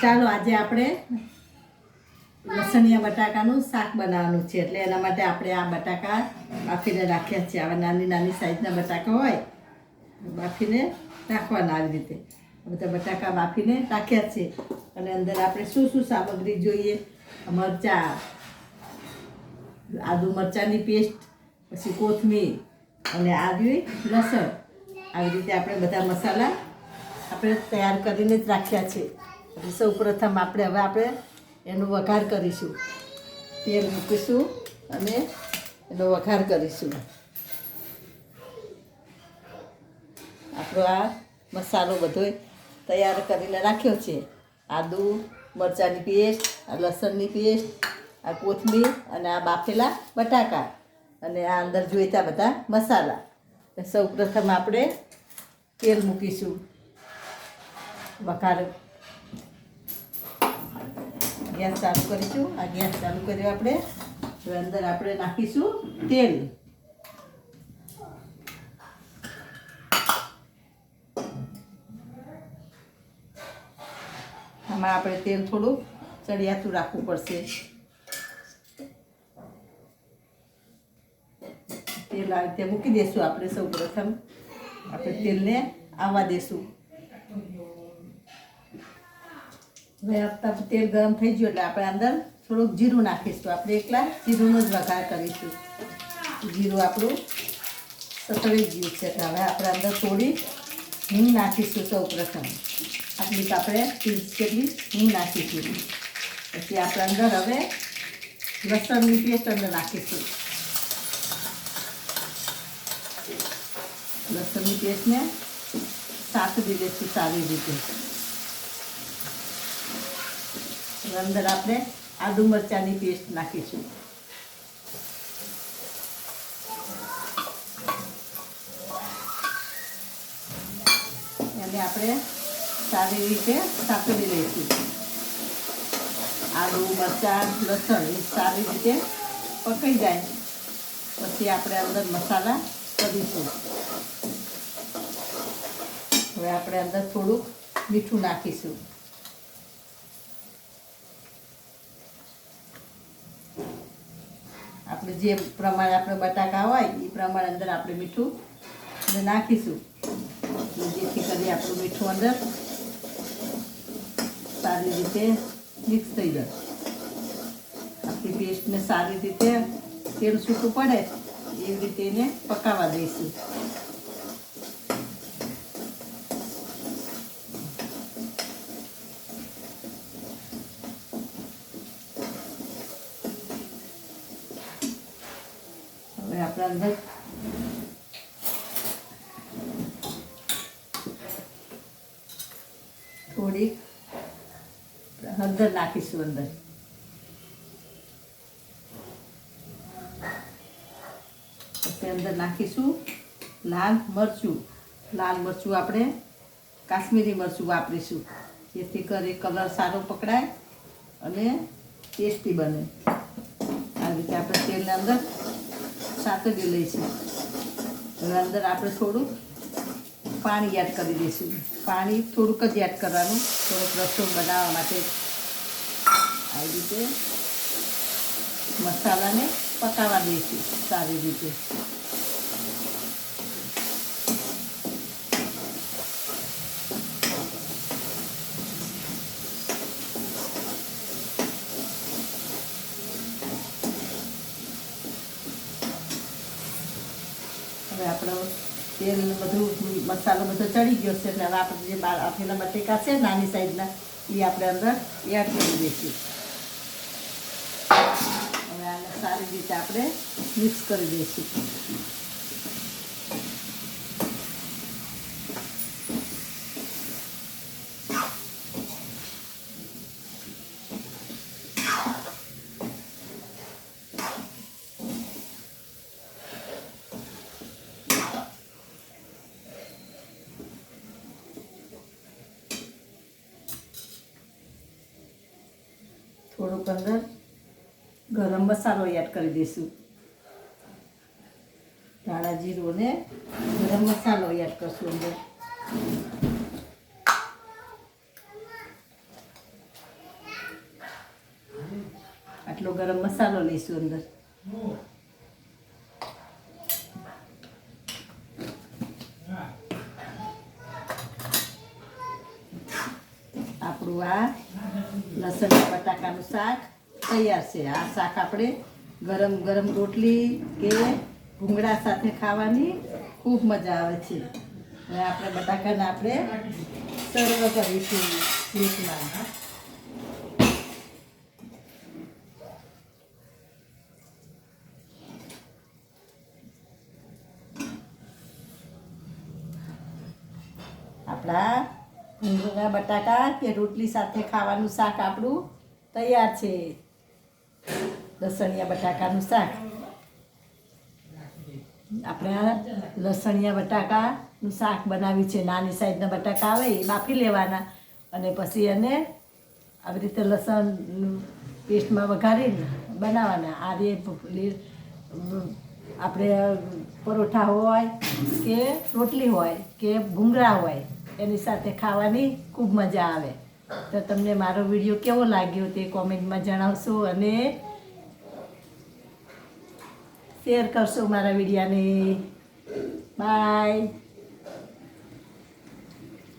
ચાલો આજે આપણે લસણિયા બટાકાનું શાક બનાવવાનું છે. એટલે એના માટે આપણે આ બટાકા બાફીને રાખ્યા છે. આવા નાની નાની સાઈઝના બટાકા હોય, બાફીને રાખવાના આવી રીતે. બધા બટાકા બાફીને રાખ્યા છે. અને અંદર આપણે શું શું સામગ્રી જોઈએ? મરચાં, આદુ મરચાંની પેસ્ટ, પછી કોથમીર અને આદુ લસણ. આવી રીતે આપણે બધા મસાલા આપણે તૈયાર કરીને જ રાખ્યા છે. પછી સૌ પ્રથમ આપણે હવે આપણે એનો વઘાર કરીશું. તેલ મૂકીશું અને એનો વઘાર કરીશું. આપણો આ મસાલો બધો તૈયાર કરીને રાખ્યો છે. આદુ, મરચાંની પેસ્ટ, આ લસણની પેસ્ટ, આ કોથમીર અને આ બાફેલા બટાકા અને આ અંદર જોઈતા બધા મસાલા. સૌ પ્રથમ આપણે તેલ મૂકીશું. વઘાર ગેસ ચાલુ કરીશું. આ ગેસ ચાલુ કર્યો આપણે. હવે અંદર આપણે નાખીશું તેલ. આમાં આપણે તેલ થોડું ચડિયાતું રાખવું પડશે. તેલ આવી રીતે મૂકી દઈશું આપણે સૌ પ્રથમ આપણે તેલને આવવા દઈશું હવે આપતા તેલ ગરમ થઈ ગયું એટલે આપણે અંદર થોડુંક જીરું નાખીશું. આપણે એકલા જીરુંનો જ વઘાર કરીશું. જીરું આપણું સતળી ગયું છે. એટલે હવે આપણે અંદર થોડી હિંગ નાખીશું સૌ પ્રથમ. આટલી આપણે ત્રીસ જેટલી હિંગ નાખીશું. પછી આપણે અંદર હવે લસણની પેસ્ટ અંદર નાખીશું. લસણની પેસ્ટને સાતરી દઈશું સારી રીતે. અંદર આપણે આદુ મરચાંની પેસ્ટ નાખીશું. એને આપણે સારી રીતે સાતળી લઈશું. આદુ મરચાં, લસણ એ સારી રીતે પકાઈ જાય. પછી આપણે અંદર મસાલા કરીશું. હવે આપણે અંદર થોડુંક મીઠું નાખીશું આપણે જે પ્રમાણે આપણે બટાકા હોય, એ પ્રમાણે અંદર આપણે મીઠું અંદર નાખીશું. જેથી કરી આપણું મીઠું અંદર સારી રીતે મિક્સ થઈ જાય. આપણી પેસ્ટને સારી રીતે તેલ છૂટું પડે, એવી રીતે એને પકાવવા દઈશું હવે આપણે અંદર થોડીક હળદર નાખીશું અંદર પછી અંદર નાખીશું લાલ મરચું. લાલ મરચું આપણે કાશ્મીરી મરચું વાપરીશું. જેથી કરી કલર સારો પકડાય અને ટેસ્ટી બને. આ રીતે આપણે તેલને અંદર સાતડી લઈશું હવે અંદર આપણે થોડું પાણી એડ કરી દઈશું. પાણી થોડુંક જ એડ કરવાનું. થોડોક રસો બનાવવા માટે આવી રીતે મસાલાને પકાવવા દઈશું સારી રીતે. આપણો તેલ બધું મસાલો બધો ચડી ગયો છે એટલે હવે આપણે જે આપેલા બટેકા છે નાની સાઈઝના એ આપણે અંદર એડ કરી દઈશું. હવે આને સારી રીતે આપણે મિક્સ કરી દઈશું. થોડુંક અંદર ગરમ મસાલો એડ કરી દઈશું. ધાણા જીરોને ગરમ મસાલો એડ કરશું અંદર. આટલો ગરમ મસાલો લઈશું અંદર. આપણું આ લસણ બટાકાનું શાક તૈયાર છે આ શાક આપણે ગરમ ગરમ રોટલી કે ભૂંગળા સાથે ખાવાની ખૂબ મજા આવે છે હવે આપણે બટાકાને આપણે સર્વ કરીશું પ્લેટમાં આપણા ભૂંગળા બટાકા કે રોટલી સાથે ખાવાનું શાક આપણું તૈયાર છે. લસણિયા, બટાકાનું શાક. આપણે લસણિયા, બટાકાનું શાક બનાવ્યું છે. નાની સાઈઝના બટાકા આવે એ બાફી લેવાના અને પછી એને આવી રીતે લસણ પેસ્ટમાં વઘારીને બનાવવાના. આ રીતે આપણે પરોઠા હોય કે રોટલી હોય કે ભૂંગળા હોય એની સાથે ખાવાની ખૂબ મજા આવે. તો તમને મારો વીડિયો કેવો લાગ્યો તે કોમેન્ટમાં જણાવશો અને શેર કરશો મારા વિડીયાને. બાય.